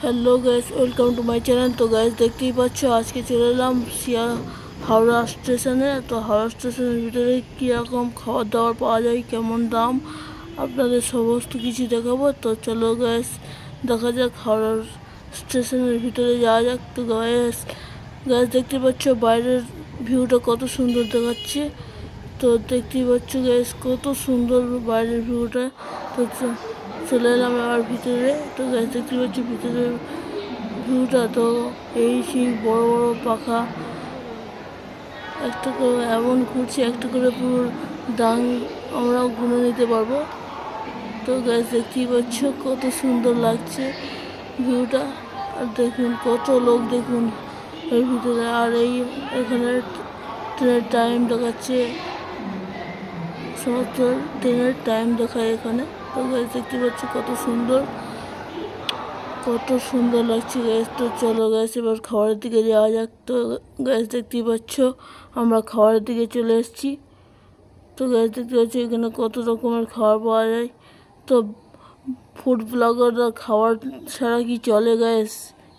Hello guys welcome to my channel তো guys দেখতেই পাচ্ছ আজকে চলে এলাম শিয়া হাওড়া স্টেশনে তো হাওড়া স্টেশনের ভিতরে কীরকম খাবার দাবার পাওয়া যায় কেমন দাম আপনাদের সমস্ত কিছু দেখাবো তো চলো গ্যাস দেখা যাক হাওড়ার স্টেশনের ভিতরে যাওয়া যাক তো গ্যাস গ্যাস দেখতে পাচ্ছ বাইরের ভিউটা কত সুন্দর দেখাচ্ছে। তো দেখতেই পাচ্ছ গ্যাস কত সুন্দর বাইরের ভিউটা তো চ- চলে এলাম আবার ভিতরে। তো গ্যাস দেখতে পাচ্ছি ভিতরে ভিউটা তো এই সেই বড় বড় পাখা। একটা করে এমন ঘুরছে, একটা করে পুরো ডাং আমরাও ঘুরে নিতে পারব। তো গ্যাস দেখতেই পাচ্ছ কত সুন্দর লাগছে ভিউটা। আর দেখুন, কত লোক দেখুন এর ভিতরে। আর এই এখানে ট্রেনের টাইম দেখাচ্ছে। সমস্ত ট্রেনের টাইম দেখায় এখানে। তো গ্যাস দেখতে পাচ্ছি কত সুন্দর কত সুন্দর লাগছে গ্যাস তো চলো গ্যাস এবার খাবারের দিকে যাওয়া যাক। তো গ্যাস দেখতেই পাচ্ছ, আমরা খাবারের দিকে চলে এসেছি। তো গ্যাস দেখতে পাচ্ছি, এখানে কত রকমের খাবার পাওয়া যায়। তো ফুড ব্লগাররা খাবার ছাড়া কি চলে গ্যাস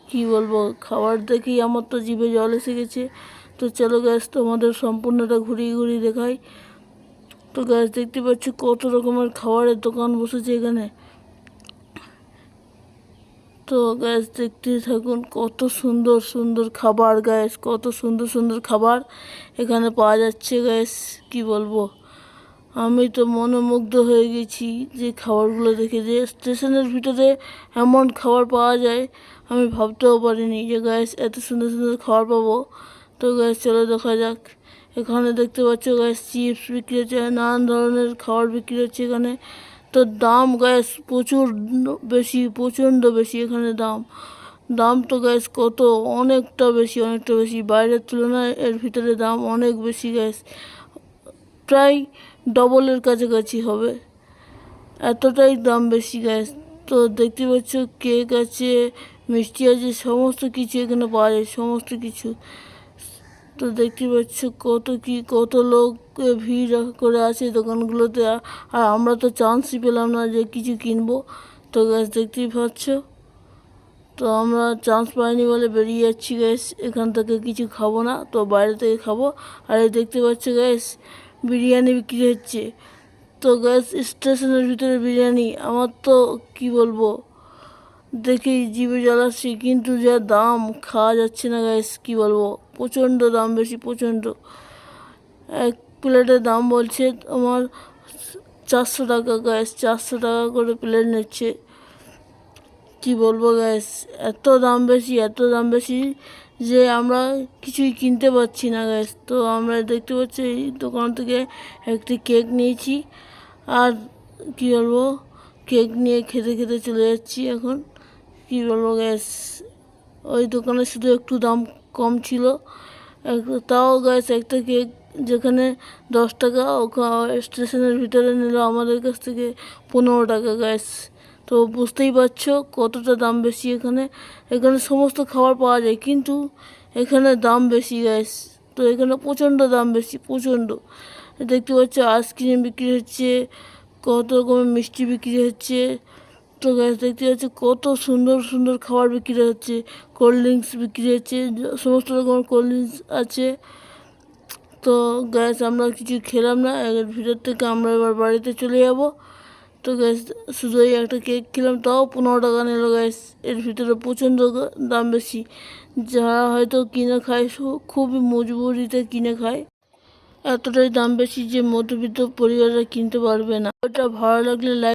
কি বলব, খাবার দেখেই আমার তো জিভে জল এসে গেছে। তো চলো গ্যাস তোমাদের সম্পূর্ণটা ঘুরিয়ে ঘুরিয়ে দেখাই। তো গ্যাস দেখতে পাচ্ছি, কত রকমের খাবারের দোকান বসেছে এখানে। তো গ্যাস দেখতে থাকুন, কত সুন্দর সুন্দর খাবার গ্যাস কত সুন্দর সুন্দর খাবার এখানে পাওয়া যাচ্ছে গ্যাস কি বলব। আমি তো মনোমুগ্ধ হয়ে গেছি যে খাবারগুলো দেখে, যে স্টেশনের ভিতরে এমন খাবার পাওয়া যায়, আমি ভাবতেও পারিনি যে গ্যাস এত সুন্দর সুন্দর খাবার পাবো। তো গ্যাস চলো দেখা যাক। এখানে দেখতে পাচ্ছ গ্যাস চিপস বিক্রি হচ্ছে, নানান ধরনের খাবার বিক্রি হচ্ছে এখানে। তো দাম গ্যাস প্রচুর বেশি, প্রচণ্ড বেশি এখানে দাম। দাম তো গ্যাস কত? অনেকটা বেশি অনেকটা বেশি। বাইরের তুলনায় এর ভিতরে দাম অনেক বেশি গ্যাস প্রায় ডবলের কাছাকাছি হবে। এতটাই দাম বেশি গ্যাস তো দেখতে পাচ্ছ কেক আছে মিষ্টি আছে, সমস্ত কিছু এখানে পাওয়া যায়, সমস্ত কিছু। তো দেখতে পাচ্ছ কত কি, কত লোক ভিড় করে আছে দোকানগুলোতে। আর আমরা তো চান্সই পেলাম না যে কিছু কিনবো। তো গ্যাস দেখতেই পাচ্ছ? তো আমরা চান্স পাইনি বলে বেরিয়ে যাচ্ছি গ্যাস এখান থেকে কিছু খাব না, তো বাইরে থেকে খাব। আর এই দেখতে পাচ্ছ গ্যাস বিরিয়ানি বিক্রি হচ্ছে। তো গ্যাস স্টেশনের ভিতরে বিরিয়ানি, আমার তো কি বলব? দেখেই জিভে জ্বালাচ্ছি, কিন্তু যা দাম, খাওয়া যাচ্ছে না গ্যাস কি বলব? প্রচণ্ড দাম বেশি, প্রচণ্ড। এক প্লেটের দাম বলছে তোমার চারশো টাকা গ্যাস চারশো টাকা করে প্লেট নিচ্ছে। কি বলব গ্যাস এত দাম বেশি, এত দাম বেশি যে আমরা কিছুই কিনতে পারছি না গ্যাস তো আমরা দেখতে পাচ্ছি এই দোকান থেকে একটি কেক নিয়েছি। আর কি বলব, কেক নিয়ে খেতে খেতে চলে যাচ্ছি এখন। কি বলব গ্যাস ওই দোকানে শুধু একটু দাম কম ছিল। তাও গ্যাস একটা কেক যেখানে দশ টাকা স্টেশনের ভিতরে নিল আমাদের কাছ থেকে পনেরো টাকা গ্যাস তো বুঝতেই পারছ কতটা দাম বেশি এখানে। এখানে সমস্ত খাবার পাওয়া যায়, কিন্তু এখানে দাম বেশি গ্যাস তো এখানে প্রচণ্ড দাম বেশি, প্রচণ্ড। দেখতে পাচ্ছ আইসক্রিম বিক্রি হচ্ছে, কত রকমের মিষ্টি বিক্রি হচ্ছে। তো গ্যাস দেখতে পাচ্ছি, কত সুন্দর সুন্দর খাবার বিক্রি হচ্ছে কোল্ড ড্রিঙ্কস বিক্রি হচ্ছে, সমস্ত রকমের কোল্ড ড্রিঙ্কস আছে। তো গ্যাস আমরা কিছু খেলাম না এর ভিতর থেকে আমরা এবার বাড়িতে চলে যাব। তো গ্যাস শুধু একটা কেক খেলাম, তাও পনেরো টাকা নিল গ্যাস এর ভিতরে প্রচণ্ড দাম বেশি। যারা হয়তো কিনে খায় খুবই মজবুরিতে কিনে খায়। এতটাই দাম বেশি যে মধ্যবিত্ত পরিবাররা কিনতে পারবে না। ওটা ভালো লাগলে লাইক